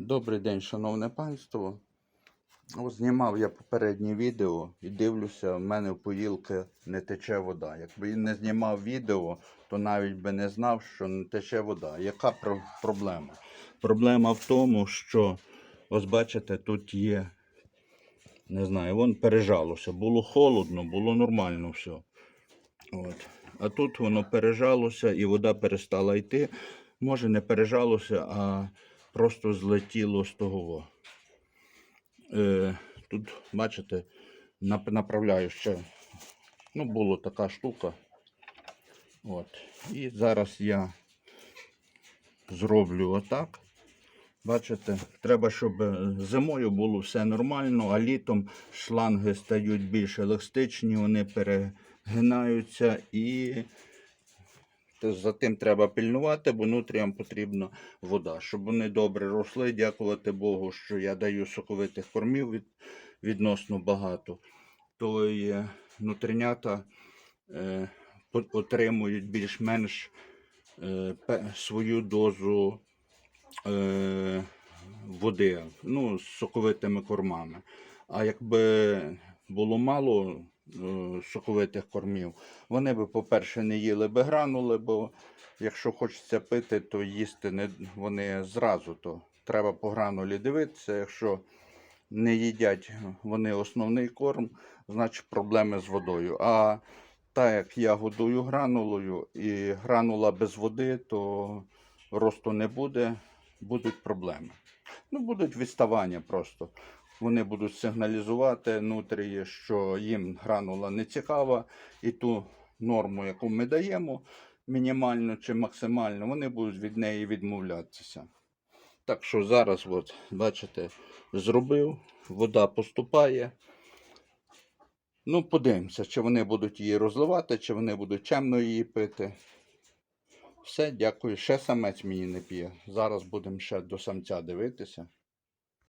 Добрий день, шановне панство. Ось знімав я попереднє відео і дивлюся, в мене в поїлки не тече вода. Якби не знімав відео, то навіть би не знав, що не тече вода. Яка про- проблема? Проблема в тому, що, ось бачите, тут є, не знаю, вон пережалося. Було холодно, було нормально все. От. А тут воно пережалося і вода перестала йти. Може, не пережалося, а просто злетіло з того. Е, тут, бачите, направляю ще. Ну, була така штука. От. І зараз я зроблю отак. Бачите, треба, щоб е, зимою було все нормально, а літом шланги стають більш еластичні, вони перегинаються і за тим треба пильнувати, бо нутріям потрібна вода. Щоб вони добре росли, дякувати Богу, що я даю соковитих кормів від, відносно багато, то і е, нутринята е, отримують більш-менш е, свою дозу е, води, ну, з соковитими кормами. А якби було мало соковитих кормів, вони би, по-перше, не їли би гранули, бо якщо хочеться пити, то їсти не вони зразу. То треба по гранулі дивитися. Якщо не їдять вони основний корм, значить проблеми з водою. А так як я годую гранулою і гранула без води, то росту не буде, будуть проблеми. Ну, будуть відставання просто. Вони будуть сигналізувати нутрії, що їм гранула не цікава, і ту норму, яку ми даємо, мінімально чи максимально, вони будуть від неї відмовлятися. Так що зараз, от, бачите, зробив, вода поступає. Ну, подивимося, чи вони будуть її розливати, чи вони будуть чемно її пити. Все, дякую. Ще самець мені не п'є. Зараз будемо ще до самця дивитися.